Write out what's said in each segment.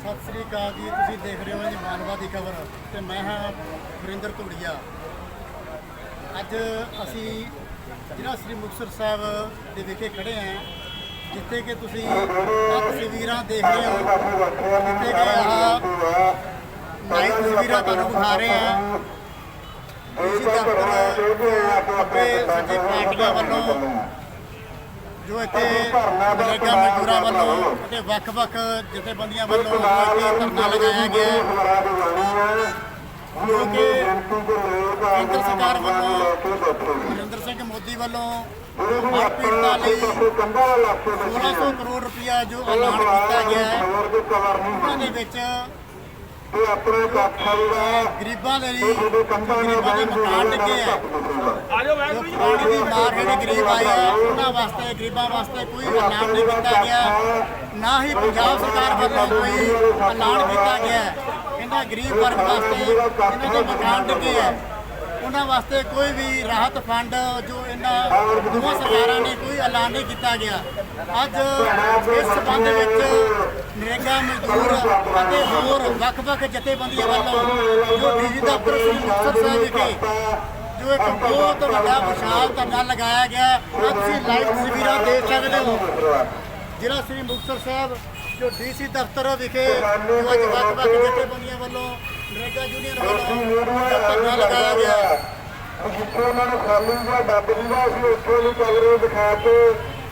ਸਤਿ ਸ੍ਰੀ ਅਕਾਲ ਜੀ, ਤੁਸੀਂ ਦੇਖ ਰਹੇ ਹੋ ਜੀ ਮਾਨਵਾ ਦੀ ਖਬਰ ਤੇ ਮੈਂ ਹਾਂ ਵਰਿੰਦਰ ਧੂੜੀਆ ਅੱਜ ਅਸੀਂ ਜ਼ਿਲ੍ਹਾ ਸ੍ਰੀ ਮੁਕਤਸਰ ਸਾਹਿਬ ਦੇ ਵਿਖੇ ਖੜੇ ਹਾਂ, ਜਿੱਥੇ ਕਿ ਤੁਸੀਂ ਤਸਵੀਰਾਂ ਦੇਖ ਰਹੇ ਹੋ। ਜਿੱਥੇ ਕਿ ਆਹ ਨਾਈ ਤਸਵੀਰਾਂ ਤੁਹਾਨੂੰ ਦਿਖਾ ਰਹੇ ਹਾਂ। ਇਸ ਦਫ਼ਤਰ ਖੱਬੇ ਸੱਜੇ ਪਾਰਟੀਆਂ ਵੱਲੋਂ ਜੋ ਇੱਥੇ ਨਰੇਗਾ ਮਜ਼ਦੂਰਾਂ ਵੱਲੋਂ ਅਤੇ ਵੱਖ-ਵੱਖ ਜਥੇਬੰਦੀਆਂ ਵੱਲੋਂ ਇੱਥੇ ਧਰਨਾ ਲਗਾਇਆ ਗਿਆ ਜੋ ਕਿ ਕੇਂਦਰ ਸਰਕਾਰ ਵੱਲੋਂ, ਨਰਿੰਦਰ ਸਿੰਘ ਮੋਦੀ ਵੱਲੋਂ ਹੜ੍ਹ ਪੀੜਤਾਂ ਲਈ 1600 ਕਰੋੜ ਰੁਪਇਆ ਜੋ ਐਲਾਨ ਕੀਤਾ ਗਿਆ ਹੈ, ਉਹਨਾਂ ਦੇ ਵਿੱਚ ਆਪਣੇ ਕਾਠਾ ਜਿਹੜਾ। ਗਰੀਬਾਂ ਦੇ ਲਈ ਗਰੀਬਾਂ ਦੇ ਮਕਾਨ ਡਿੱਗੇ ਆ। ਆਜੋ ਜੋ ਪਾਣੀ ਦੀ ਮਾਰ ਜਿਹੜੇ ਗਰੀਬ ਆਏ ਆ ਉਹਨਾਂ ਵਾਸਤੇ ਗਰੀਬਾਂ ਵਾਸਤੇ ਕੋਈ ਐਲਾਨ ਨਹੀਂ ਕੀਤਾ ਗਿਆ। ਨਾ ਹੀ ਪੰਜਾਬ ਸਰਕਾਰ ਵੱਲੋਂ ਕੋਈ ਐਲਾਨ ਕੀਤਾ ਗਿਆ। ਇਹਨਾਂ ਗਰੀਬ ਵਰਗ ਵਾਸਤੇ ਇਹਨਾਂ ਦੇ ਮਕਾਨ ਡਿੱਗੇ ਆ। ਉਹਨਾਂ ਵਾਸਤੇ ਕੋਈ ਵੀ ਰਾਹਤ ਫੰਡ ਜੋ ਇਹਨਾਂ ਦੋਵਾਂ ਸਰਕਾਰਾਂ ਨੇ ਕੋਈ ਐਲਾਨ ਨਹੀਂ ਕੀਤਾ ਗਿਆ। ਅੱਜ ਇਸ ਸਬੰਧ ਵਿੱਚ ਨਰੇਗਾ ਮਜ਼ਦੂਰ ਅਤੇ ਹੋਰ ਵੱਖ-ਵੱਖ ਜਥੇਬੰਦੀਆਂ ਵੱਲੋਂ ਜੋ ਡੀਜੀ ਦਫ਼ਤਰ ਸ੍ਰੀ ਮੁਕਤਸਰ ਸਾਹਿਬ ਵਿਖੇ ਜੋ ਇੱਕ ਬਹੁਤ ਵੱਡਾ ਵਿਸ਼ਾਲ ਧਰਨਾ ਲਗਾਇਆ ਗਿਆ ਆਹ ਤੁਸੀਂ ਲਾਈਵ ਤਸਵੀਰਾਂ ਦੇਖ ਸਕਦੇ ਹੋ। ਜਿਹੜਾ ਸ੍ਰੀ ਮੁਕਤਸਰ ਸਾਹਿਬ, ਜੋ ਡੀਸੀ ਦਫ਼ਤਰ ਵਿਖੇ ਜੋ ਅੱਜ ਵੱਖ-ਵੱਖ ਜਥੇਬੰਦੀਆਂ ਵੱਲੋਂ ਨਰੇਗਾ ਯੂਨੀਅਨ ਵੱਲੋਂ ਧਰਨਾ ਲਗਾਇਆ ਗਿਆ। ਜਿੱਥੇ ਉਹਨਾਂ ਨੂੰ ਖਾਲੀ ਜਾਂ ਡੱਬ ਦਿੰਦਾ ਸੀ ਉੱਥੇ ਨੂੰ ਕਮਰੇ ਦਿਖਾ ਕੇ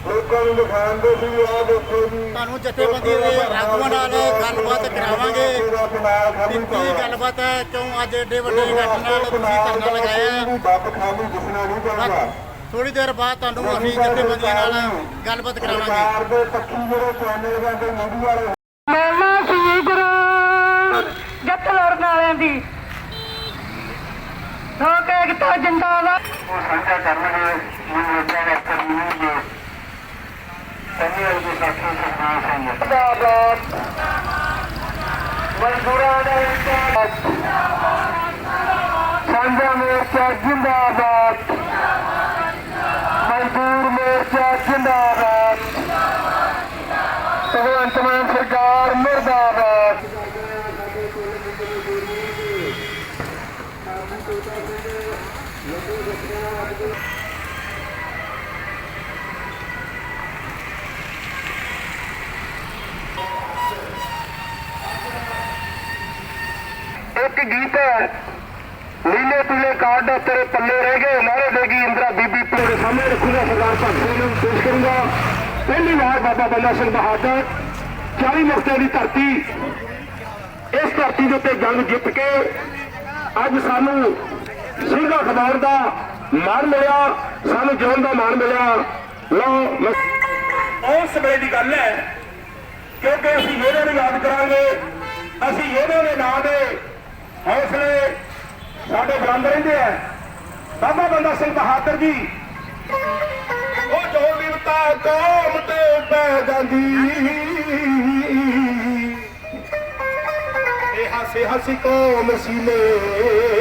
ਲੋਕਾਂ ਨੂੰ ਦਿਖਾਉਂਦੇ ਸੀ ਆਹ ਦੇਖੋ ਜੀ। ਤੁਹਾਨੂੰ ਜਥੇਬੰਦੀ ਦੇ ਆਗੂਆਂ ਨਾਲ ਗੱਲਬਾਤ ਕਰਾਵਾਂਗੇ। ਇਹਦਾ ਕਨਾਲ ਕਿ ਖਾਲੀ ਕੀ ਗੱਲਬਾਤ ਹੈ ਕਿਉਂ ਅੱਜ ਏਡੇ ਵੱਡੇ ਇਕੱਠ ਨਾਲ ਤੁਸੀਂ ਧਰਨਾ ਲਗਾਇਆ। ਹੈ ਡੱਬ ਖਾਲੀ ਦਿਸਣਾ ਨਹੀਂ ਚਾਹੀਦਾ। ਥੋੜੀ ਦੇਰ ਬਾਅਦ ਤੁਹਾਨੂੰ ਅਸੀਂ ਜਥੇਬੰਦੀਆਂ ਨਾਲ ਗੱਲਬਾਤ ਕਰਾਵਾਂਗੇ। ਸਰਕਾਰ ਦੇ ਪੱਖੀ ਜਿਹੜੇ ਚੈਨਲ ਜਾਂਦੇ ਮੀਡੀਆ ਵਾਲੇ ਵਾਲਿਆਂ ਦੀ। ਲੋਕ ਏਕਤਾ ਜਿੰਦਾਬਾਦ ਉਹ ਸਾਂਝਾ ਕਰਨਗੇ ਮੈਨੂੰ ਲੋਕਾਂ ਦਾ ਕਰਨੀ ਜੋ ਸੰਨੀ ਦੇ ਸਾਥੀ ਸਰਦਾਰ ਸਿੰਘ ਜਿੰਦਾਬਾਦ। ਮਜ਼ਦੂਰਾਂ ਦਾ ਇਨਸਾਫ। ਸਾਂਝਾ ਮੋਰਚਾ ਜਿੰਦਾਬਾਦ। ਮਜ਼ਦੂਰ ਮੋਰਚਾ ਜਿੰਦਾਬਾਦ। ਇੱਕ ਗੀਤ ਹੈ। ਨੀਲੇ ਪੀਲੇ ਕਾਰਡ ਤੇਰੇ ਪੱਲੇ ਰਹਿ ਗਏ। ਨਾਰੇ ਦੇਗੀ ਇੰਦਰਾ ਬੀਬੀ ਪੂਰੇ ਸਾਹਮਣੇ ਰੱਖੂਗਾ ਸਰਦਾਰ ਭਗਤ ਸਿੰਘ ਨੂੰ ਪੇਸ਼ ਕਰੂੰਗਾ। ਪਹਿਲੀ ਵਾਰ ਬਾਬਾ ਬੰਦਾ ਸਿੰਘ ਬਹਾਦਰ 40 ਮੁਕਤਿਆਂ ਦੀ ਧਰਤੀ, ਇਸ ਧਰਤੀ ਦੇ ਉੱਤੇ ਜੰਗ ਜਿੱਤ ਕੇ ਅੱਜ ਸਾਨੂੰ ਸਿੰਘਾ ਖਦਾਰ ਦਾ ਮਾਣ ਮਿਲਿਆ, ਸਾਨੂੰ ਜਿਉਣ ਦਾ ਮਾਣ ਮਿਲਿਆ। ਲਓ ਉਸ ਵੇਲੇ ਦੀ ਗੱਲ ਹੈ, ਕਿਉਂਕਿ ਅਸੀਂ ਯੋਧਿਆਂ ਨੂੰ ਯਾਦ ਕਰਾਂਗੇ, ਅਸੀਂ ਯੋਧਿਆਂ ਦੇ ਨਾਂ ਦੇ ਹੌਸਲੇ ਸਾਡੇ ਬੁਲੰਦ ਰਹਿੰਦੇ ਆ। ਬਾਬਾ ਬੰਦਾ ਸਿੰਘ ਬਹਾਦਰ ਜੀ। ਉਹ ਜੋ ਵਿਵਤਾ ਕੌਮ ਤੇ ਪੈ ਜਾਂਦੀ। ਇਹ ਹਾਸੇ ਹਸੀ ਕੌਮ ਸੀਨੇ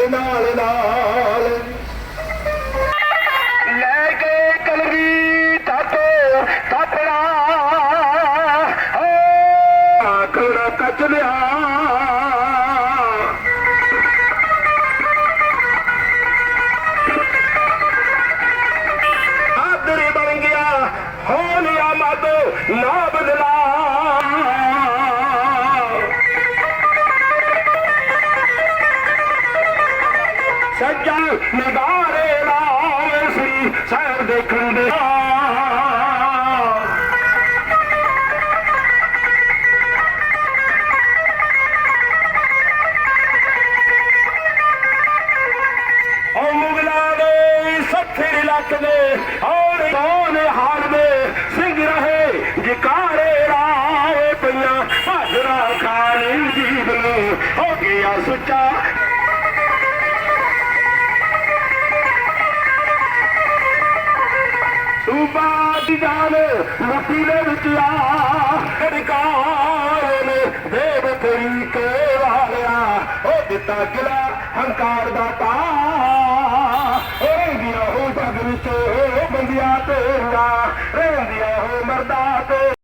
ਨਾਲ ਨਾਲ ਹੰਕਾਰ ਦਾ ਤਾ ਰਹਿੰਦੀਆਂ ਹੋ ਜਗ ਵਿੱਚ ਬੰਦਿਆ ਤੇਰੀਆਂ ਰਹਿੰਦੀਆਂ ਹੋ ਮਰਦਾ ਤੇ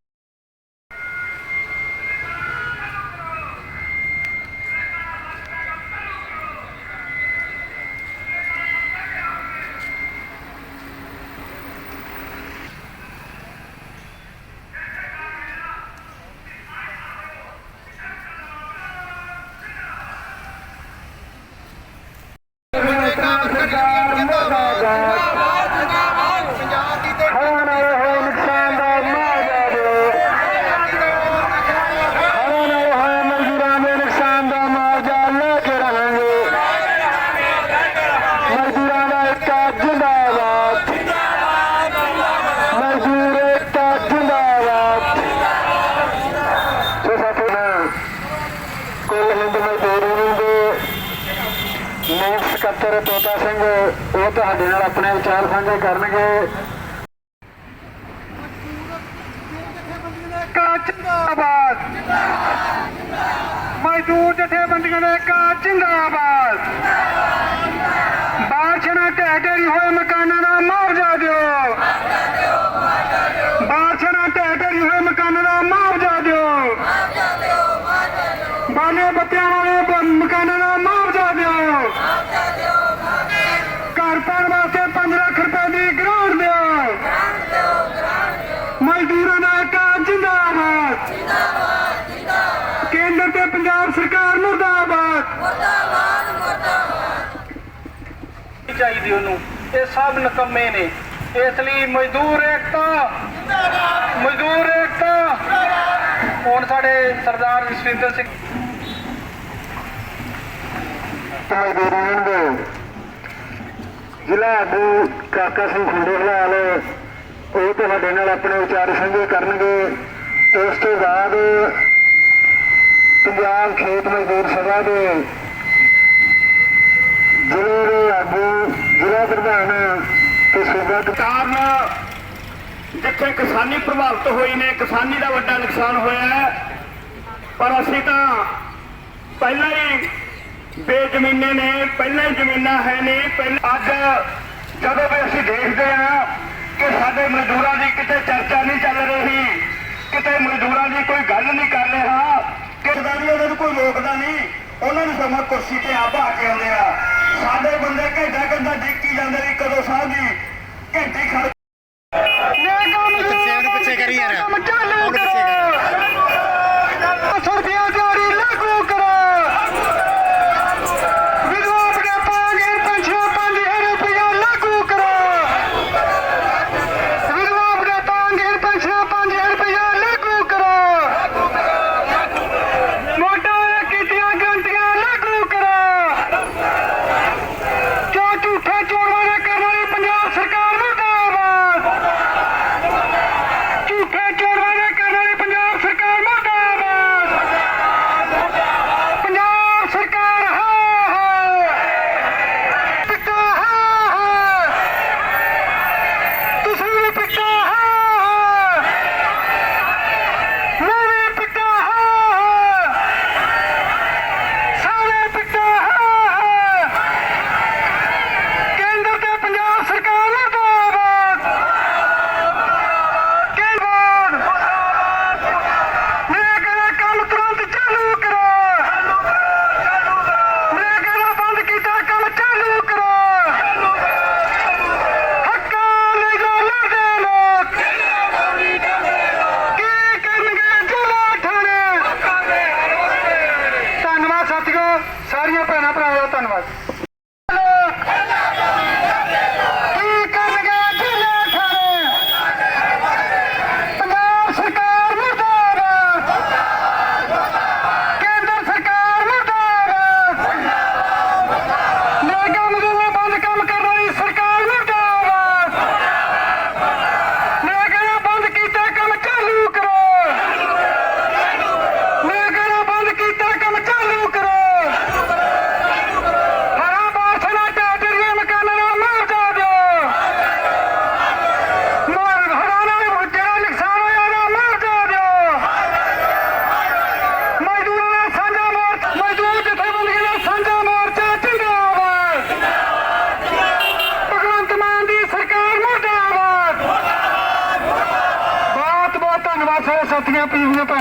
ਤੋਤਾ ਸਿੰਘ, ਉਹ ਤੁਹਾਡੇ ਨਾਲ ਆਪਣੇ ਵਿਚਾਰ ਸਾਂਝੇ ਕਰਨਗੇ। ਕਾ ਜਿੰਦਾਬਾਦ। ਮਜ਼ਦੂਰ ਜਥੇਬੰਦੀਆਂ ਦੇ ਕਾ ਜਿੰਦਾਬਾਦ। ਬਾਰਸ਼ਨਾ ਢਹਿ ਢੇਰੀ ਹੋਏ ਮਕਾਨਾਂ ਦਾ ਮੁਆਵਜ਼ਾ ਦਿਓ ਬਾਰਸ਼ਨਾ ਢਹਿ ਢੇਰੀ ਹੋਏ ਮਕਾਨਾਂ ਦਾ ਮੁਆਵਜ਼ਾ ਦਿਓ ਬਾਲੇ ਬੱਤਿਆਂ ਵਾਲੇ ਬ- ਮਕਾਨਾਂ ਦਾ ਮੁਆਵਜ਼ਾ ਦਿਓ ਘਰ ਪਾਉਣ ਵਾਸਤੇ 5 ਲੱਖ ਰੁਪਏ ਦੀ ਗ੍ਰਾਂਟ ਦਿਓ ਮਜ਼ਦੂਰਾਂ ਦਾ ਕਾ ਜਿੰਦਾਬਾਦ ਕੇਂਦਰ ਤੇ ਪੰਜਾਬ ਸਰਕਾਰ ਮੁਰਦਾਬਾਦ ਨਹੀਂ ਉਹਨੂੰ। ਇਹ ਸਭ ਨਕਮੇ ਨੇ। ਇਸ ਲਈ ਮਜ਼ਦੂਰ ਏਕਤਾ ਮਜ਼ਦੂਰ ਏਕਤਾ। ਹੁਣ ਸਾਡੇ ਸਰਦਾਰ ਜਸਵਿੰਦਰ ਸਿੰਘ ਮਜ਼ਦੂਰਾਂ ਦੇ ਜ਼ਿਲ੍ਹਾ ਆਗੂ ਕਾਕਾ ਸਿੰਘ ਖੰਡੇਵਾਲ ਉਹ ਤੁਹਾਡੇ ਨਾਲ ਆਪਣੇ ਵਿਚਾਰ ਸਾਂਝੇ ਕਰਨਗੇ। ਉਸ ਤੋਂ ਬਾਅਦ ਪੰਜਾਬ ਖੇਤ ਮਜ਼ਦੂਰ ਸਭਾ ਦੇ ਜ਼ਿਲ੍ਹੇ ਦੇ ਆਗੂ ਜ਼ਿਲ੍ਹਾ ਪ੍ਰਧਾਨ ਤੇ ਸੂਬਾ ਕ- ਕਾਰਨ ਜਿੱਥੇ ਕਿਸਾਨੀ ਪ੍ਰਭਾਵਿਤ ਹੋਈ ਨੇ, ਕਿਸਾਨੀ ਦਾ ਵੱਡਾ ਨੁਕਸਾਨ ਹੋਇਆ ਹੈ। ਪਰ ਅਸੀਂ ਤਾਂ ਪਹਿਲਾਂ ਹੀ ਬੇਜ਼ਮੀਨੇ ਨੇ, ਪਹਿਲਾਂ ਹੀ ਜ਼ਮੀਨਾਂ ਹੈ ਨੇ, ਪਹਿਲਾਂ ਅੱਜ ਜਦੋਂ ਵੀ ਅਸੀਂ ਦੇਖਦੇ ਹਾਂ ਕਿ ਸਾਡੇ ਮਜ਼ਦੂਰਾਂ ਦੀ ਕਿਤੇ ਚਰਚਾ ਨਹੀਂ ਚੱਲ ਰਹੀ, ਕਿਤੇ ਮਜ਼ਦੂਰਾਂ ਦੀ ਕੋਈ ਗੱਲ ਨਹੀਂ ਕਰ ਰਿਹਾ ਕਿਸਦਾ ਵੀ ਉਹਨਾਂ ਨੂੰ ਕੋਈ ਰੋਕਦਾ ਨਹੀਂ, ਉਹਨਾਂ ਨੂੰ ਸਮਾਂ ਕੁਰਸੀ ਤੇ ਆ ਭਾ ਕੇ ਆਉਂਦੇ ਆ। ਸਾਡੇ ਬੰਦੇ ਘੰਟਾ ਘੰਟਾ ਡਿੱਕੀ ਜਾਂਦੇ ਨੇ ਕਦੋਂ ਸਾਹਿਬ ਜੀ ਘੰਟੀ ਖੜ ਪਿੱਛੇ ਉਹਨੂੰ ਪਿੱਛੇ ਕਰੀ ਯਾਰ ਉਹਨੂੰ ਪਿੱਛੇ ਕਰ ਸਰਦੀਆਂ ਜਾਰੀ ਲਾਗੂ ਕਰੋ ਵਿਧਵਾ ਬੁਢਾਪਾਂਗੇ ਪੈਨਸ਼ਨ 5000 ਰੁਪਇਆ ਲਾਗੂ ਕਰੋ ਵਿਧਵਾ ਬੁਢਾਪਾਂਗੇ ਪੈਨਸ਼ਨ 5000 ਰੁਪਇਆ ਲਾਗੂ ਕਰੋ ਮੋਟਾ ਕੀਤੀਆਂ ਗੰਟੀਆਂ ਲਾਗੂ ਕਰੋ ਜੋ ਝੂਠੇ ਚੋਰਾਂ ਦੇ ਕਰਨ ਵਾਲੀ ਪੰਜਾਬ ਸਰਕਾਰ ਮੁਰਦਾਬਾਦ ਝੂਠੇ ਚੋਰਾਂ ਦੇ ਕਰਨ ਵਾਲੀ ਪੰਜਾਬ ਸਰਕਾਰ ਮੁਰਦਾਬਾਦ ਪੰਜਾਬ ਸਰਕਾਰ ਹਾਂ ਹਾਂ ਪਿੱਟਾ ਹਾਂ ਹਾਂ ਤੁਸੀਂ ਵੀ ਪਿੱਟਾ ਹਾਂ ਹਾਂ ਮੈਂ ਵੀ ਪਿੱਟਾ ਹਾਂ ਹਾਂ ਸਾਰੇ ਪਿੱਟਾ ਹਾਂ ਹਾਂ ਕੇਂਦਰ ਤੇ ਪੰਜਾਬ ਸਰਕਾਰ ਮੁਰਦਾਬਾਦ ਕੇਂਦਰ ਮੇਰੇ ਕਹਿੰਦਾ ਕੰਮ ਤੁਰੰਤ ਚਾਲੂ ਕਰੋ ਮੇਰੇ ਕਹਿੰਦਾ ਬੰਦ ਕੀਤਾ ਕੰਮ ਚਾਲੂ ਕਰੋ ਹੱਕਾਂ ਲਈ ਜੋ ਲੜਦੇ ਲੋਕ ਕੀ ਕਰਨਗੇ ਜ਼ਿਲ੍ਹਾ ਠਾਣੇ ਧੰਨਵਾਦ ਸਾਥੀਓ ਸਾਰੀਆਂ ਭੈਣਾਂ ਭਰਾਵਾਂ ਦਾ ਧੰਨਵਾਦ ਕੀ ਕਰਨਗੇ ਜ਼ਿਲ੍ਹਾ ਠਾਣੇ ਪੰਜਾਬ ਸਰਕਾਰ ਮੁਰਦਾਬਾਦ ਕੇਂਦਰ ਸਰਕਾਰ ਮੁਰਦਾਬਾਦ ਨੇਗਾ ਮਜ਼ਦੂਰਾਂ ਬੰਦ ਕੰਮ ਕਰਨ ਵਾਲੀ ਸਰਕਾਰ ਮੁਰਦਾਬਾਦ ਨੇਗਾ ਬੰਦ ਕੀਤਾ ਕੰਮ ਚਾਲੂ ਕਰੋ ਨੇਗਾ ਬੰਦ ਕੀਤਾ ਕੰਮ ਚਾਲੂ ਕਰੋ ਹਰਾ ਬਾਸਨਾ ਟਾਟਰੀਆਂ ਮਕਾਨਾਂ ਦਾ ਮੁਆਵਜ਼ਾ ਦਿਓ ਮਾਰ ਹਰਾਣਾ ਜਿਹੜਾ ਨੁਕਸਾਨ ਹੋਇਆ ਉਹਦਾ ਮੁਆਵਜ਼ਾ ਦਿਓ ਮਜ਼ਦੂਰਾਂ ਦਾ ਸਾਂਝਾ ਮੋਰਚਾ ਮਜ਼ਦੂਰ ਜਥੇਬੰਦੀਆਂ ਦਾ ਸਾਂਝਾ ਮੋਰਚਾ ਜਿੰਦਾਬਾਦ ਭਗਵੰਤ ਮਾਨ ਦੀ ਸਰਕਾਰ ਮੁਰਦਾਬਾਦ ਬਹੁਤ ਬਹੁਤ ਧੰਨਵਾਦ ਸਾਰੇ ਸਾਥੀਆਂ ਪੀਵੀਆਂ ਭੈਣਾਂ ਦਾ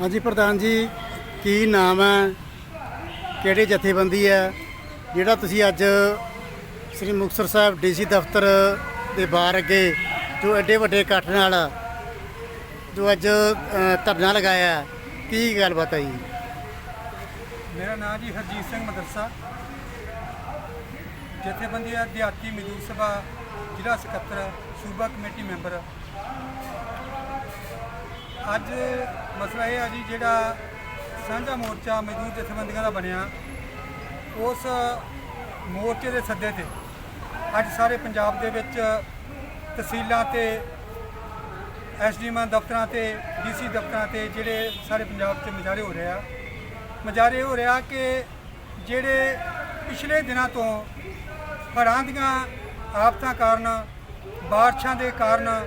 ਹਾਂਜੀ ਪ੍ਰਧਾਨ ਜੀ, ਕੀ ਨਾਮ ਹੈ? ਕਿਹੜੀ ਜਥੇਬੰਦੀ ਹੈ? ਜਿਹੜਾ ਤੁਸੀਂ ਅੱਜ ਸ੍ਰੀ ਮੁਕਤਸਰ ਸਾਹਿਬ ਡੀਸੀ ਦਫ਼ਤਰ ਦੇ ਬਾਹਰ ਅੱਗੇ ਜੋ ਐਡੇ ਵੱਡੇ ਇਕੱਠ ਨਾਲ ਜੋ ਅੱਜ ਧਰਨਾ ਲਗਾਇਆ ਹੈ, ਕੀ ਗੱਲਬਾਤ ਹੈ ਜੀ? ਮੇਰਾ ਨਾਮ ਜੀ ਹਰਜੀਤ ਸਿੰਘ ਮਦਰਸਾ। ਜਥੇਬੰਦੀ ਦਿਹਾਤੀ ਮਜ਼ਦੂਰ ਸਭਾ ਜ਼ਿਲ੍ਹਾ ਸਕੱਤਰ ਸੂਬਾ ਕਮੇਟੀ ਮੈਂਬਰ। ਅੱਜ ਮਸਲਾ ਇਹ ਆ ਜੀ ਜਿਹੜਾ ਸਾਂਝਾ ਮੋਰਚਾ ਮਜ਼ਦੂਰ ਜਥੇਬੰਦੀਆਂ ਦਾ ਬਣਿਆ ਉਸ ਮੋਰਚੇ ਦੇ ਸੱਦੇ ਤੇ ਅੱਜ ਸਾਰੇ ਪੰਜਾਬ ਦੇ ਵਿੱਚ ਤਹਿਸੀਲਾਂ ਤੇ ਐਸਡੀਐਮ ਦਫ਼ਤਰਾਂ ਤੇ, ਡੀਸੀ ਦਫ਼ਤਰਾਂ ਤੇ ਜਿਹੜੇ ਸਾਰੇ ਪੰਜਾਬ 'ਚ ਮੁਜ਼ਾਹਰੇ ਹੋ ਰਹੇ ਆ। ਮੁਜ਼ਾਹਰੇ ਹੋ ਰਿਹਾ ਕਿ ਜਿਹੜੇ ਪਿਛਲੇ ਦਿਨਾਂ ਤੋਂ ਹੜ੍ਹਾਂ ਦੀਆਂ ਆਫਤਾਂ ਕਾਰਨ, ਬਾਰਿਸ਼ਾਂ ਦੇ ਕਾਰਨ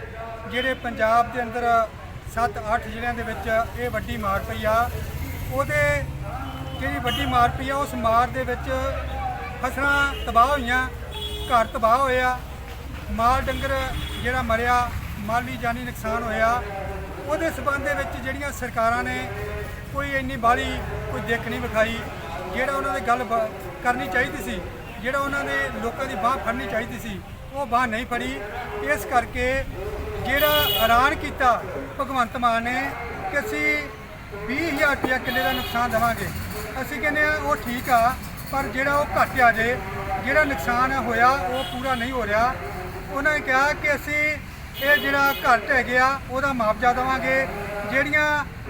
ਜਿਹੜੇ ਪੰਜਾਬ ਦੇ ਅੰਦਰ 7-8 ਜ਼ਿਲ੍ਹਿਆਂ ਦੇ ਵਿੱਚ ਇਹ ਵੱਡੀ ਮਾਰ ਪਈ ਆ, ਉਹਦੇ ਜਿਹੜੀ ਵੱਡੀ ਮਾਰ ਪਈ ਆ, ਉਸ ਮਾਰ ਦੇ ਵਿੱਚ ਫਸਲਾਂ ਤਬਾਹ ਹੋਈਆਂ, ਘਰ ਤਬਾਹ ਹੋਇਆ ਮਾਲ ਡੰਗਰ ਜਿਹੜਾ ਮਰਿਆ ਮਾਲੀ ਜਾਨੀ ਨੁਕਸਾਨ ਹੋਇਆ। ਉਹਦੇ ਸਬੰਧ ਦੇ ਵਿੱਚ ਜਿਹੜੀਆਂ ਸਰਕਾਰਾਂ ਨੇ ਕੋਈ ਇੰਨੀ ਬਾਲੀ ਕੋਈ ਦਿੱਖ ਨਹੀਂ ਵਿਖਾਈ। ਜਿਹੜਾ ਉਹਨਾਂ ਦੀ ਗੱਲ ਬ- ਕਰਨੀ ਚਾਹੀਦੀ ਸੀ, ਜਿਹੜਾ ਉਹਨਾਂ ਦੇ ਲੋਕਾਂ ਦੀ ਬਾਹ ਫੜਨੀ ਚਾਹੀਦੀ ਸੀ, ਉਹ ਬਾਹ ਨਹੀਂ ਫੜੀ। ਇਸ ਕਰਕੇ ਜਿਹੜਾ ਐਲਾਨ ਕੀਤਾ ਭਗਵੰਤ ਮਾਨ ਨੇ ਕਿ ਅਸੀਂ 20000 ਰੁਪਇਆ ਕਿੱਲੇ ਦਾ ਨੁਕਸਾਨ ਦੇਵਾਂਗੇ। ਅਸੀਂ ਕਹਿੰਦੇ ਆ ਉਹ ਠੀਕ ਆ, ਪਰ ਜਿਹੜਾ ਉਹ ਘੱਟ ਆ ਜੇ, ਜਿਹੜਾ ਨੁਕਸਾਨ ਹੋਇਆ, ਉਹ ਪੂਰਾ ਨਹੀਂ ਹੋ ਰਿਹਾ। ਉਹਨਾਂ ਨੇ ਕਿਹਾ ਕਿ ਅਸੀਂ ਇਹ ਜਿਹੜਾ ਘਰ ਢਹਿ ਗਿਆ, ਉਹਦਾ ਮੁਆਵਜ਼ਾ ਦੇਵਾਂਗੇ। ਜਿਹੜੀਆਂ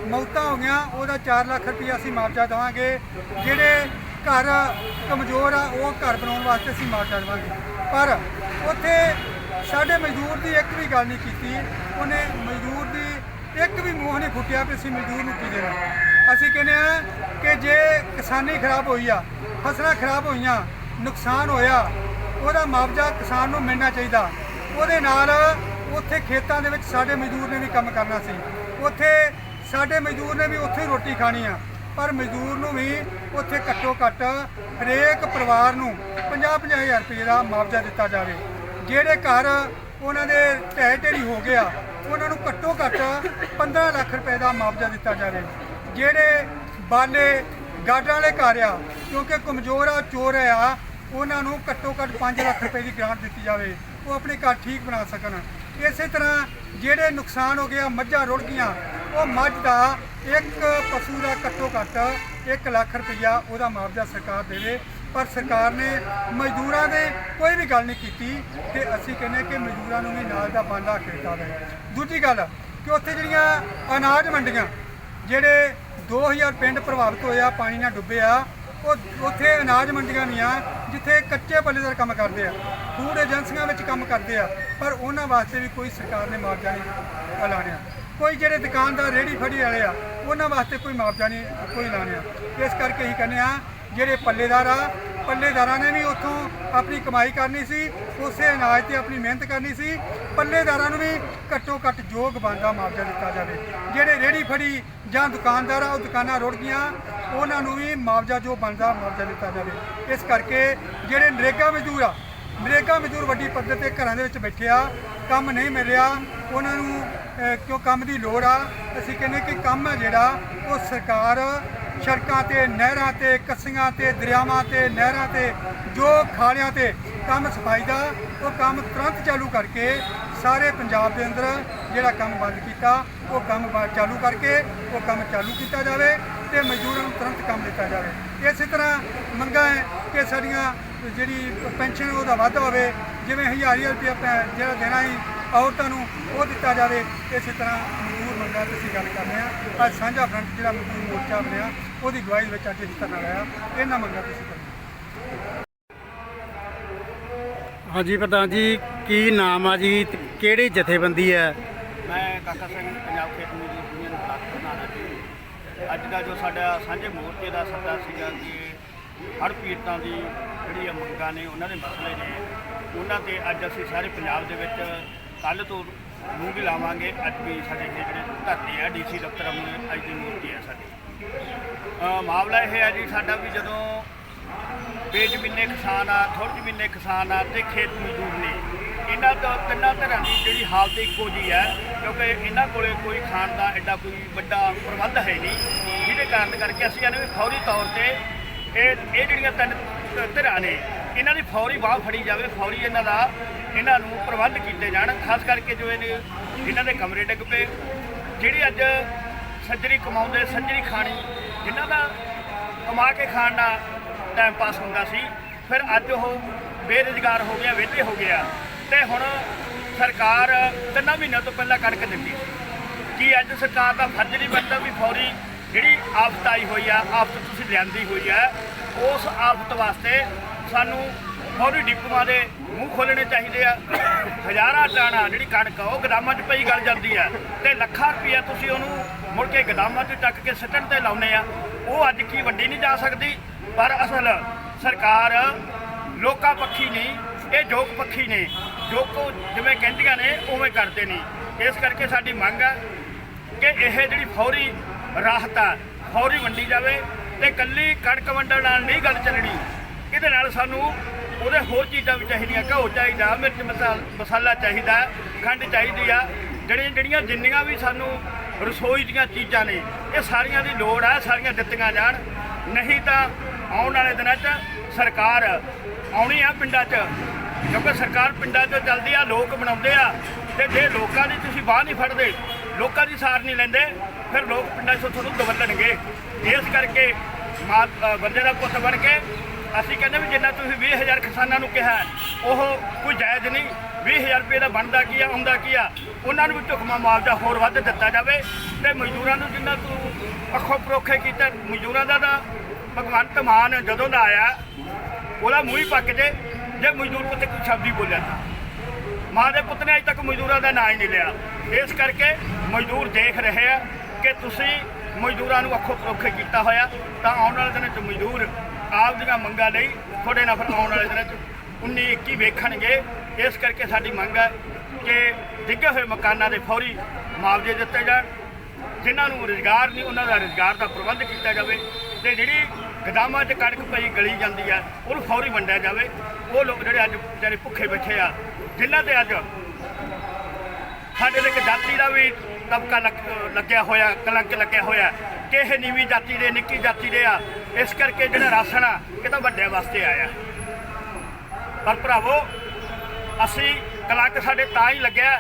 ਮੌਤਾਂ ਹੋ ਗਈਆਂ, ਉਹਦਾ 4 ਲੱਖ ਰੁਪਇਆ ਅਸੀਂ ਮੁਆਵਜ਼ਾ ਦੇਵਾਂਗੇ। ਜਿਹੜੇ ਘਰ ਕਮਜ਼ੋਰ ਆ, ਉਹ ਘਰ ਬਣਾਉਣ ਵਾਸਤੇ ਅਸੀਂ ਮੁਆਵਜ਼ਾ ਦੇਵਾਂਗੇ। ਪਰ ਉੱਥੇ ਸਾਡੇ ਮਜ਼ਦੂਰ ਦੀ ਇੱਕ ਵੀ ਗੱਲ ਨਹੀਂ ਕੀਤੀ। ਉਹਨੇ ਮਜ਼ਦੂਰ ਦੀ ਇੱਕ ਵੀ ਮੂੰਹ ਨਹੀਂ ਫੁੱਟਿਆ ਵੀ ਅਸੀਂ ਮਜ਼ਦੂਰ ਨੂੰ ਕੀ ਦੇਣਾ। ਅਸੀਂ ਕਹਿੰਦੇ ਆ ਕਿ ਜੇ ਕਿਸਾਨੀ ਖਰਾਬ ਹੋਈ ਆ, ਫਸਲਾਂ ਖਰਾਬ ਹੋਈਆਂ, ਨੁਕਸਾਨ ਹੋਇਆ, ਉਹਦਾ ਮੁਆਵਜ਼ਾ ਕਿਸਾਨ ਨੂੰ ਮਿਲਣਾ ਚਾਹੀਦਾ। ਉਹਦੇ ਨਾਲ ਉੱਥੇ ਖੇਤਾਂ ਦੇ ਵਿੱਚ ਸਾਡੇ ਮਜ਼ਦੂਰ ਨੇ ਵੀ ਕੰਮ ਕਰਨਾ ਸੀ। ਉੱਥੇ ਸਾਡੇ ਮਜ਼ਦੂਰ ਨੇ ਵੀ ਉੱਥੇ ਹੀ ਰੋਟੀ ਖਾਣੀ ਆ। ਪਰ ਮਜ਼ਦੂਰ ਨੂੰ ਵੀ ਉੱਥੇ ਘੱਟੋ ਘੱਟ ਹਰੇਕ ਪਰਿਵਾਰ ਨੂੰ 50 ਹਜ਼ਾਰ ਰੁਪਏ ਦਾ ਮੁਆਵਜ਼ਾ ਦਿੱਤਾ ਜਾਵੇ। ਜਿਹੜੇ ਘਰ ਉਹਨਾਂ ਦੇ ਢਹਿ ਢੇਰੀ ਹੋ ਗਿਆ, ਉਹਨਾਂ ਨੂੰ ਘੱਟੋ ਘੱਟ 15 ਲੱਖ ਰੁਪਏ ਦਾ ਮੁਆਵਜ਼ਾ ਦਿੱਤਾ ਜਾਵੇ। ਜਿਹੜੇ ਬਾਲੇ ਗਾਡਾਂ ਵਾਲੇ ਘਰ ਆ, ਕਿਉਂਕਿ ਕਮਜ਼ੋਰ ਆ, ਚੋਰ ਆ, ਉਹਨਾਂ ਨੂੰ ਘੱਟੋ ਘੱਟ 5 ਲੱਖ ਰੁਪਏ ਦੀ ਗ੍ਰਾਂਟ ਦਿੱਤੀ ਜਾਵੇ। ਉਹ ਆਪਣੇ ਘਰ ਠੀਕ ਬਣਾ ਸਕਣ। ਇਸੇ ਤਰ੍ਹਾਂ ਜਿਹੜੇ ਨੁਕਸਾਨ ਹੋ ਗਿਆ, ਮੱਝਾਂ ਰੁੜ ਗਈਆਂ, ਉਹ ਮੱਝ ਦਾ ਇੱਕ ਪਸ਼ੂ ਦਾ ਘੱਟੋ ਘੱਟ 1 ਲੱਖ ਰੁਪਈਆ ਉਹਦਾ ਮੁਆਵਜ਼ਾ ਸਰਕਾਰ ਦੇਵੇ। ਪਰ ਸਰਕਾਰ ਨੇ ਮਜ਼ਦੂਰਾਂ ਦੇ ਕੋਈ ਵੀ ਗੱਲ ਨਹੀਂ ਕੀਤੀ ਤੇ ਅਸੀਂ ਕਹਿੰਦੇ ਕਿ ਮਜ਼ਦੂਰਾਂ ਨੂੰ ਵੀ ਨਾਲ ਦਾ ਬੰਦਾ ਖੇਤਾ ਦੇ ਦੂਜੀ ਗੱਲ ਕਿ ਉੱਥੇ ਜਿਹੜੀਆਂ ਅਨਾਜ ਮੰਡੀਆਂ, ਜਿਹੜੇ 2000 ਪਿੰਡ ਪ੍ਰਭਾਵਿਤ ਹੋਇਆ, ਪਾਣੀ ਨਾਲ ਡੁੱਬੇ ਆ ਉਹ ਉੱਥੇ ਅਨਾਜ ਮੰਡੀਆਂ ਨਹੀਂ ਆ, ਜਿੱਥੇ ਕੱਚੇ ਪੱਲੇਦਾਰ ਕੰਮ ਕਰਦੇ ਆ। ਫੂਡ ਏਜੰਸੀਆਂ ਵਿੱਚ ਕੰਮ ਕਰਦੇ ਆ, ਪਰ ਉਹਨਾਂ ਵਾਸਤੇ ਵੀ ਕੋਈ ਸਰਕਾਰ ਨੇ ਮੁਆਵਜ਼ਾ ਨਹੀਂ ਐਲਾਨਿਆ। ਕੋਈ ਜਿਹੜੇ ਦੁਕਾਨਦਾਰ ਰੇੜੀ ਫੜੀ ਵਾਲੇ ਆ, ਉਹਨਾਂ ਵਾਸਤੇ ਕੋਈ ਮੁਆਵਜ਼ਾ ਨਹੀਂ, ਕੋਈ ਐਲਾਨਿਆ। ਇਸ ਕਰਕੇ ਹੀ ਕਹਿੰਦੇ ਆ ਜਿਹੜੇ ਪੱਲੇਦਾਰ ਆ, ਪੱਲੇਦਾਰਾਂ ਨੇ ਵੀ ਉੱਥੋਂ ਆਪਣੀ ਕਮਾਈ ਕਰਨੀ ਸੀ, ਉਸੇ ਅਨਾਜ ਤੇ ਆਪਣੀ ਮਿਹਨਤ ਕਰਨੀ ਸੀ। ਪੱਲੇਦਾਰਾਂ ਨੂੰ ਵੀ ਘੱਟੋ ਘੱਟ ਯੋਗ ਬਣਦਾ ਮੁਆਵਜ਼ਾ ਦਿੱਤਾ ਜਾਵੇ। ਜਿਹੜੇ ਰੇੜੀ ਫੜੀ ਜਾਂ ਦੁਕਾਨਦਾਰ ਆ, ਉਹ ਦੁਕਾਨਾਂ ਰੁੜ ਗਈਆਂ, ਉਹਨਾਂ ਨੂੰ ਵੀ ਮੁਆਵਜ਼ਾ ਜੋ ਬਣਦਾ ਮੁਆਵਜ਼ਾ ਦਿੱਤਾ ਜਾਵੇ। ਇਸ ਕਰਕੇ ਜਿਹੜੇ ਨਰੇਗਾ ਮਜ਼ਦੂਰ ਆ, ਨਰੇਗਾ ਮਜ਼ਦੂਰ ਵੱਡੀ ਪੱਧਰ ਤੇ ਘਰਾਂ ਦੇ ਵਿੱਚ ਬੈਠੇ ਆ, ਕੰਮ ਨਹੀਂ ਮਿਲ ਰਿਹਾ ਉਹਨਾਂ ਨੂੰ ਕਿਉਂ ਕੰਮ ਦੀ ਲੋੜ ਆ? ਅਸੀਂ ਕਹਿੰਦੇ ਕਿ ਕੰਮ ਹੈ ਜਿਹੜਾ, ਉਹ ਸਰਕਾਰ ਸੜਕਾਂ ਤੇ, ਨਹਿਰਾਂ ਤੇ, ਕੱਸੀਆਂ ਤੇ, ਦਰਿਆਵਾਂ ਤੇ, ਨਹਿਰਾਂ ਤੇ, ਜੋ ਖਾਲਿਆਂ ਤੇ ਕੰਮ ਸਫ਼ਾਈ ਦਾ, ਉਹ ਕੰਮ ਤੁਰੰਤ ਚਾਲੂ ਕਰਕੇ ਸਾਰੇ ਪੰਜਾਬ ਦੇ ਅੰਦਰ ਜਿਹੜਾ ਕੰਮ ਬੰਦ ਕੀਤਾ, ਉਹ ਕੰਮ ਚਾਲੂ ਕਰਕੇ, ਉਹ ਕੰਮ ਚਾਲੂ ਕੀਤਾ ਜਾਵੇ ਤੇ ਮਜ਼ਦੂਰਾਂ ਨੂੰ ਤੁਰੰਤ ਕੰਮ ਦਿੱਤਾ ਜਾਵੇ। ਇਸੇ ਤਰ੍ਹਾਂ ਮੰਗਾਂ ਹੈ ਕਿ ਸਾਡੀਆਂ ਜਿਹੜੀ ਪੈਨਸ਼ਨ ਉਹਦਾ ਵਾਧਾ ਹੋਵੇ, ਜਿਵੇਂ ਹਜ਼ਾਰ ਹਜ਼ਾਰ ਰੁਪਇਆ ਪੈ- ਜਿਹੜਾ ਦੇਣਾ ਸੀ ਔਰਤਾਂ ਨੂੰ ਉਹ ਦਿੱਤਾ ਜਾਵੇ ਇਸੇ ਤਰ੍ਹਾਂ ਮਜ਼ਦੂਰ ਮੰਗਾਂ ਤੇ ਅਸੀਂ ਗੱਲ ਕਰ ਰਹੇ ਹਾਂ ਅੱਜ ਸਾਂਝਾ ਫਰੰਟ ਜਿਹੜਾ ਮਜ਼ਦੂਰ ਮੋਰਚਾ ਬਣਿਆ ਉਹਦੀ ਗਵਾਹੀ ਵਿੱਚ ਅੱਜ ਅਸੀਂ ਧਰਨਾ ਲਾਇਆ। ਇਹਨਾਂ ਮੰਗਾਂ ਤੇ ਅਸੀਂ ਕਰਾਂਗੇ ਹਾਂਜੀ ਪ੍ਰਧਾਨ ਜੀ ਕੀ ਨਾਮ ਆ ਜੀ? ਕਿਹੜੀ ਜਥੇਬੰਦੀ ਹੈ? ਮੈਂ ਕਾਕਾ ਸਿੰਘ ਪੰਜਾਬ ਖੇਤ ਮਜ਼ਦੂਰ ਯੂਨੀਅਨ ਬਲਾਕ ਪ੍ਰਧਾਨ ਹਾਂ ਜੀ। ਅੱਜ ਦਾ ਜੋ ਸਾਡਾ ਸਾਂਝੇ ਮੋਰਚੇ ਦਾ ਸੱਦਾ ਸੀਗਾ ਕਿ ਹੜ੍ਹ ਪੀੜਤਾਂ ਦੀ ਜਿਹੜੀ ਆ ਮੰਗਾਂ ਨੇ ਉਹਨਾਂ ਦੇ ਮਸਲੇ ਨੇ ਉਹਨਾਂ ਤੇ ਅੱਜ ਅਸੀਂ ਸਾਰੇ ਪੰਜਾਬ ਦੇ ਵਿੱਚ ਕੱਲ ਤੋਂ ਨੂੰ ਵੀ ਲਾਵਾਂਗੇ ਅੱਜ ਵੀ ਸਾਡੇ ਇਹ ਜਿਹੜੇ ਧਰਨੇ ਆ, ਡੀਸੀ ਦਫ਼ਤਰ ਆਪਣੇ ਅੱਜ ਦੀ ਮੂਰਤੀ ਹੈ ਸਾਡੀ। ਮਾਮਲਾ ਇਹ ਹੈ ਜੀ ਸਾਡਾ ਵੀ ਜਦੋਂ ਬੇਜ਼ਮੀਨੇ ਕਿਸਾਨ ਆ ਥੋੜ੍ਹੇ ਜ਼ਮੀਨੇ ਕਿਸਾਨ ਆ ਤੇ ਖੇਤ ਮਜ਼ਦੂਰ ਨੇ, ਇਹਨਾਂ ਤੋਂ ਤਿੰਨਾਂ ਧਿਰਾਂ ਦੀ ਜਿਹੜੀ ਹਾਲਤ ਇੱਕੋ ਜੀ ਹੈ, ਕਿਉਂਕਿ ਇਹਨਾਂ ਕੋਲੇ ਕੋਈ ਖਾਣ ਦਾ ਐਡਾ ਕੋਈ ਵੱਡਾ ਪ੍ਰਬੰਧ ਹੈ ਨਹੀਂ। ਜਿਹਦੇ ਕਾਰਨ ਕਰਕੇ ਅਸੀਂ ਇਹਨਾਂ ਵੀ ਫੌਰੀ ਤੌਰ ਤੇ ਇਹ ਇਹ ਜਿਹੜੀਆਂ ਤਿੰਨ ਧਿਰਾਂ ਨੇ ਇਹਨਾਂ ਦੀ ਫੌਰੀ ਬਾਹ ਫੜੀ ਜਾਵੇ, ਫੌਰੀ ਇਹਨਾਂ ਦਾ, ਇਹਨਾਂ ਨੂੰ ਪ੍ਰਬੰਧ ਕੀਤੇ ਜਾਣ, ਖਾਸ ਕਰਕੇ ਜੋ ਇਹਨੇ, ਇਹਨਾਂ ਦੇ ਕਮਰੇ ਡਿੱਗ ਪਏ। ਜਿਹੜੀ ਅੱਜ ਸੱਜਰੀ ਕਮਾਉਂਦੇ, ਸੱਜਰੀ ਖਾਣੀ, ਜਿਨ੍ਹਾਂ ਦਾ ਕਮਾ ਕੇ ਖਾਣ ਦਾ ਟਾਈਮ ਪਾਸ ਹੁੰਦਾ ਸੀ, ਫਿਰ ਅੱਜ ਉਹ ਬੇਰੁਜ਼ਗਾਰ ਹੋ ਗਿਆ, ਵਿਹਲੇ ਹੋ ਗਿਆ। ਤੇ ਹੁਣ ਸਰਕਾਰ ਤਿੰਨਾਂ ਮਹੀਨਿਆਂ ਤੋਂ ਪਹਿਲਾਂ ਕਣਕ ਦਿੰਦੀ ਸੀ। ਕੀ ਅੱਜ ਸਰਕਾਰ ਦਾ ਫਰਜ਼ ਨਹੀਂ ਬਣਦਾ ਵੀ ਫੌਰੀ ਜਿਹੜੀ ਆਫਤ ਆਈ ਹੋਈ ਆ, ਆਫਤ ਤੁਸੀਂ ਲਿਆਂਦੀ ਹੋਈ ਆ, ਉਸ ਆਫਤ ਵਾਸਤੇ ਸਾਨੂੰ ਫੌਰੀ ਡਿਪੂਆਂ ਦੇ ਮੂੰਹ ਖੋਲਣੇ ਚਾਹੀਦੇ ਆ। ਹਜ਼ਾਰਾਂ ਟਾਣਾ ਜਿਹੜੀ ਕਣਕ ਆ, ਉਹ ਗਦਾਮਾਂ 'ਚ ਪਈ ਗਲ ਜਾਂਦੀ ਆ ਤੇ ਲੱਖਾਂ ਰੁਪਈਆ ਤੁਸੀਂ ਉਹਨੂੰ ਮੁੜ ਕੇ ਗਦਾਮਾਂ 'ਚ ਚੱਕ ਕੇ ਸਿੱਟਣ ਤੇ ਲਾਉਨੇ ਆ। ਉਹ ਅੱਜ ਕੀ ਵੱਡੀ ਨਹੀਂ ਜਾ ਸਕਦੀ। ਪਰ ਅਸਲ ਸਰਕਾਰ ਲੋਕਾਂ ਪੱਖੀ ਨਹੀਂ, ਇਹ ਜੋਗ ਪੱਖੀ ਨੇ। ਜੋ ਜਿਵੇਂ ਕਹਿੰਦੀਆਂ ਨੇ, ਉਵੇਂ ਕਰਦੇ ਨਹੀਂ ਇਸ ਕਰਕੇ ਸਾਡੀ ਮੰਗ ਹੈ ਕਿ ਇਹ ਜਿਹੜੀ ਫੌਰੀ ਰਾਹਤ ਆ, ਫੌਰੀ ਵੰਡੀ ਜਾਵੇ ਤੇ ਕੱਲੀ ਕਣਕ ਵੰਡਣ ਨਾਲ ਨਹੀਂ ਗੱਲ ਚੱਲਣੀ। ਇਹਦੇ ਨਾਲ ਸਾਨੂੰ ਉਹਦੇ ਹੋਰ ਚੀਜ਼ਾਂ ਵੀ ਚਾਹੀਦੀਆਂ, ਘਿਓ ਚਾਹੀਦਾ, ਮਿਰਚ ਮਸਾਲ- ਮਸਾਲਾ ਚਾਹੀਦਾ, ਖੰਡ ਚਾਹੀਦੀ ਆ। ਜਿਹੜੀਆਂ ਜਿਹੜੀਆਂ ਜਿੰਨੀਆਂ ਵੀ ਸਾਨੂੰ ਰਸੋਈ ਦੀਆਂ ਚੀਜ਼ਾਂ ਨੇ, ਇਹ ਸਾਰੀਆਂ ਦੀ ਲੋੜ ਆ, ਸਾਰੀਆਂ ਦਿੱਤੀਆਂ ਜਾਣ। ਨਹੀਂ ਤਾਂ ਆਉਣ ਵਾਲੇ ਦਿਨਾਂ 'ਚ ਸਰਕਾਰ ਆਉਣੀ ਆ ਪਿੰਡਾਂ 'ਚ, ਕਿਉਂਕਿ ਸਰਕਾਰ ਪਿੰਡਾਂ 'ਚ ਚੱਲਦੀ ਆ, ਲੋਕ ਬਣਾਉਂਦੇ ਆ। ਤੇ ਜੇ ਲੋਕਾਂ ਦੀ ਤੁਸੀਂ ਬਾਹ ਨਹੀਂ ਫੜਦੇ, ਲੋਕਾਂ ਦੀ ਸਾਰ ਨਹੀਂ ਲੈਂਦੇ, ਫਿਰ ਲੋਕ ਪਿੰਡਾਂ 'ਚੋਂ ਤੁਹਾਨੂੰ ਦਵਲਣਗੇ। ਇਸ ਕਰਕੇ ਮਾਂ ਬੰਦੇ ਦਾ ਪੁੱਤ ਬਣ ਕੇ ਅਸੀਂ ਕਹਿੰਦੇ ਵੀ ਜਿੰਨਾ ਤੁਸੀਂ 20000 ਕਿਸਾਨਾਂ ਨੂੰ ਕਿਹਾ, ਉਹ ਕੋਈ ਜਾਇਜ਼ ਨਹੀਂ। 20000 ਰੁਪਏ ਦਾ ਬਣਦਾ ਕੀ ਆ, ਆਉਂਦਾ ਕੀ ਆ? ਉਹਨਾਂ ਨੂੰ ਵੀ ਢੁਕਮਾ ਮੁਆਵਜ਼ਾ ਹੋਰ ਵੱਧ ਦਿੱਤਾ ਜਾਵੇ ਤੇ ਮਜ਼ਦੂਰਾਂ ਨੂੰ ਜਿੰਨਾ ਤੂੰ ਅੱਖੋਂ ਪਰੋਖੇ ਕੀਤਾ, ਮਜ਼ਦੂਰਾਂ ਦਾ ਤਾਂ ਭਗਵੰਤ ਮਾਨ ਜਦੋਂ ਦਾ ਆਇਆ, ਉਹਦਾ ਮੂੰਹ ਹੀ ਪੱਕ ਜੇ ਜੇ ਮਜ਼ਦੂਰ ਪੁੱਤ ਕੋਈ ਸ਼ਬਦ ਹੀ ਬੋਲਿਆ ਤਾਂ। ਮਾਂ ਦੇ ਪੁੱਤ ਨੇ ਅਜੇ ਤੱਕ ਮਜ਼ਦੂਰਾਂ ਦਾ ਨਾਂ ਹੀ ਨਹੀਂ ਲਿਆ। ਇਸ ਕਰਕੇ ਮਜ਼ਦੂਰ ਦੇਖ ਰਹੇ ਆ ਕਿ ਤੁਸੀਂ ਮਜ਼ਦੂਰਾਂ ਨੂੰ ਅੱਖੋਂ ਪਰੋਖੇ ਕੀਤਾ ਹੋਇਆ, ਤਾਂ ਆਉਣ ਵਾਲੇ ਦਿਨਾਂ 'ਚ ਮਜ਼ਦੂਰ ਆਪ ਦੀਆਂ ਮੰਗਾਂ ਲਈ ਤੁਹਾਡੇ ਨਾਲ ਫਿਰ ਆਉਣ ਵਾਲੇ ਦਿਨਾਂ 'ਚ 19 21 ਵੇਖਣਗੇ। ਇਸ ਕਰਕੇ ਸਾਡੀ ਮੰਗ ਹੈ ਕਿ ਡਿੱਗੇ ਹੋਏ ਮਕਾਨਾਂ ਦੇ ਫੌਰੀ ਮੁਆਵਜ਼ੇ ਦਿੱਤੇ ਜਾਣ, ਜਿਨ੍ਹਾਂ ਨੂੰ ਰੁਜ਼ਗਾਰ ਨਹੀਂ, ਉਹਨਾਂ ਦਾ ਰੁਜ਼ਗਾਰ ਦਾ ਪ੍ਰਬੰਧ ਕੀਤਾ ਜਾਵੇ ਤੇ ਜਿਹੜੀ ਗਦਾਮਾਂ 'ਚ ਕਣਕ ਪਈ, ਗਲੀ ਜਾਂਦੀ ਆ ਉਹਨੂੰ ਫੌਰੀ ਵੰਡਿਆ ਜਾਵੇ। ਉਹ ਲੋਕ ਜਿਹੜੇ ਅੱਜ ਵਿਚਾਰੇ ਭੁੱਖੇ ਬੈਠੇ ਆ, ਜਿਨ੍ਹਾਂ ਤੇ ਅੱਜ ਸਾਡੇ ਦੇ ਇੱਕ ਜਾਤੀ ਦਾ ਵੀ ਤਬਕਾ ਲੱਗਿਆ ਹੋਇਆ, ਕਲੰਕ ਲੱਗਿਆ ਹੋਇਆ। ਕਿ ਇਹ ਨੀਵੀਂ ਜਾਤੀ ਦੇ, ਨਿੱਕੀ ਜਾਤੀ ਦੇ ਆ। ਇਸ ਕਰਕੇ ਜਿਹੜਾ ਰਾਸ਼ਨ ਆ, ਇਹ ਤਾਂ ਵੱਡਿਆਂ ਵਾਸਤੇ ਆਇਆ। ਪਰ ਭਰਾਵੋ, ਅਸੀਂ ਕਲੰਕ ਸਾਡੇ ਤਾਂ ਹੀ ਲੱਗਿਆ,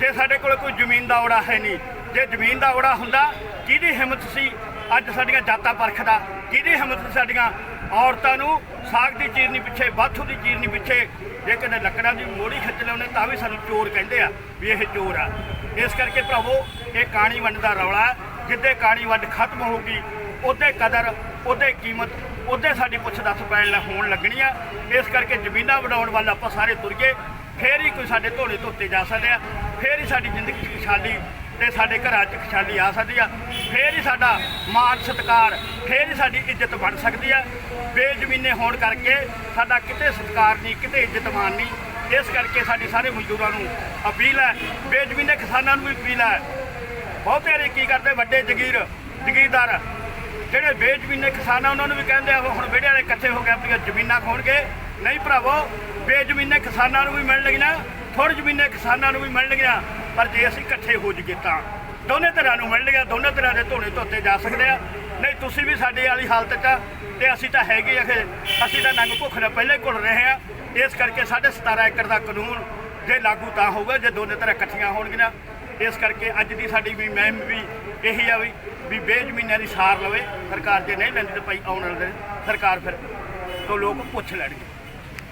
ਜੇ ਸਾਡੇ ਕੋਲ ਕੋਈ ਜ਼ਮੀਨ ਦਾ ਔੜਾ ਹੈ ਨਹੀਂ। ਜੇ ਜ਼ਮੀਨ ਦਾ ਔੜਾ ਹੁੰਦਾ, ਕਿਹਦੀ ਹਿੰਮਤ ਸੀ ਅੱਜ ਸਾਡੀਆਂ ਜਾਤਾਂ ਪਰਖਦਾ? ਕਿਹਦੀ ਹਿੰਮਤ ਸਾਡੀਆਂ ਔਰਤਾਂ ਨੂੰ ਸਾਗ ਦੀ ਚੀਰਨੀ ਪਿੱਛੇ, ਬਾਥੂ ਦੀ ਚੀਰਨੀ ਪਿੱਛੇ, ਜੇ ਕਦੇ ਲੱਕੜਾਂ ਦੀ ਮੋੜੀ ਖਿੱਚ ਲਿਆਉਂਦੇ ਤਾਂ ਵੀ ਸਾਨੂੰ ਚੋਰ ਕਹਿੰਦੇ ਆ ਵੀ ਇਹ ਚੋਰ ਆ। ਇਸ ਕਰਕੇ ਭਰਾਵੋ, ਇਹ ਕਾਣੀ ਵੰਡ ਦਾ ਰੌਲਾ ਹੈ। ਜਿੱਦੇ ਕਾਣੀ ਵੰਡ ਖਤਮ ਹੋਊਗੀ, ਉਹਦੇ ਕਦਰ, ਉਹਦੇ ਕੀਮਤ, ਉਹਦੇ ਸਾਡੀ ਪੁੱਛ ਦੱਸ ਪੈਣ ਹੋਣ ਲੱਗਣੀ ਆ ਇਸ ਕਰਕੇ ਜ਼ਮੀਨਾਂ ਵਡਾਉਣ ਵੱਲ ਆਪਾਂ ਸਾਰੇ ਤੁਰਗੇ ਫੇਰ ਹੀ ਕੋਈ ਸਾਡੇ ਧੋਲੇ ਧੋਤੇ ਜਾ ਸਕਦੇ ਆ। ਫੇਰ ਹੀ ਸਾਡੀ ਜ਼ਿੰਦਗੀ 'ਚ ਖੁਸ਼ਹਾਲੀ ਤੇ ਸਾਡੇ ਘਰਾਂ 'ਚ ਖੁਸ਼ਹਾਲੀ ਆ ਸਕਦੀ ਆ। ਫੇਰ ਹੀ ਸਾਡਾ ਮਾਣ ਸਤਿਕਾਰ, ਫੇਰ ਹੀ ਸਾਡੀ ਇੱਜ਼ਤ ਬਣ ਸਕਦੀ ਆ। ਬੇਜ਼ਮੀਨੇ ਹੋਣ ਕਰਕੇ ਸਾਡਾ ਕਿਤੇ ਸਤਿਕਾਰ ਨਹੀਂ, ਕਿਤੇ ਇੱਜ਼ਤ ਮਾਨ ਨਹੀਂ। ਇਸ ਕਰਕੇ ਸਾਡੀ ਸਾਰੇ ਮਜ਼ਦੂਰਾਂ ਨੂੰ ਅਪੀਲ ਹੈ, ਬੇਜ਼ਮੀਨੇ ਕਿਸਾਨਾਂ ਨੂੰ ਵੀ ਅਪੀਲ ਹੈ। ਬਹੁਤੇ ਨੇ ਕੀ ਕਰਦੇ ਵੱਡੇ ਜਗੀਰ, ਜਗੀਰਦਾਰ, ਜਿਹੜੇ ਬੇਜ਼ਮੀਨੇ ਕਿਸਾਨ ਆ, ਉਹਨਾਂ ਨੂੰ ਵੀ ਕਹਿੰਦੇ ਆ, ਉਹ ਹੁਣ ਵਿਹੜੇ ਵਾਲੇ ਇਕੱਠੇ ਹੋ ਕੇ ਆਪਣੀਆਂ ਜ਼ਮੀਨਾਂ ਖੋਣਗੇ। ਨਹੀਂ ਭਰਾਵੋ, ਬੇਜ਼ਮੀਨੇ ਕਿਸਾਨਾਂ ਨੂੰ ਵੀ ਮਿਲਣਗੀਆਂ ਥੋੜੀ ਜ਼ਮੀਨੇ ਕਿਸਾਨਾਂ ਨੂੰ ਵੀ ਮਿਲਣਗੀਆਂ। ਪਰ ਜੇ ਅਸੀਂ ਇਕੱਠੇ ਹੋ ਜਾਈਏ ਤਾਂ ਦੋਨੇ ਤਰ੍ਹਾਂ ਨੂੰ ਮਿਲਣਗੀਆਂ ਦੋਨੇ ਤਰ੍ਹਾਂ ਦੇ ਧੋਣੇ ਧੋਤੇ ਜਾ ਸਕਦੇ ਆ। ਨਹੀਂ, ਤੁਸੀਂ ਵੀ ਸਾਡੇ ਵਾਲੀ ਹਾਲਤ 'ਚ ਆ ਤੇ ਅਸੀਂ ਤਾਂ ਹੈਗੇ ਆ ਕਿ ਅਸੀਂ ਤਾਂ ਨੰਗ ਭੁੱਖ ਨਾਲ ਪਹਿਲੇ ਘੁਲ ਰਹੇ ਆ। ਇਸ ਕਰਕੇ ਸਾਡੇ 17 ਏਕੜ ਦਾ ਕਾਨੂੰਨ ਜੇ ਲਾਗੂ ਤਾਂ ਹੋਊਗਾ, ਜੇ ਦੋਨੇ ਤਰ੍ਹਾਂ ਇਕੱਠੀਆਂ ਹੋਣਗੀਆਂ, ਇਸ ਕਰਕੇ ਅੱਜ ਦੀ ਸਾਡੀ ਵੀ ਮਹਿਮ ਵੀ ਇਹੀ ਆ ਵੀ ਵੀ ਬੇਜ਼ਮੀਨਾਂ ਦੀ ਸਾਰ ਲਵੇ। ਸਰਕਾਰ ਜੇ ਨਹੀਂ ਲੈਂਦੀ ਤਾਂ ਭਾਈ ਆਉਣ ਵਾਲੇ ਦਿਨ ਸਰਕਾਰ ਫਿਰ ਤੋਂ ਲੋਕ ਪੁੱਛ ਲੈਣਗੇ।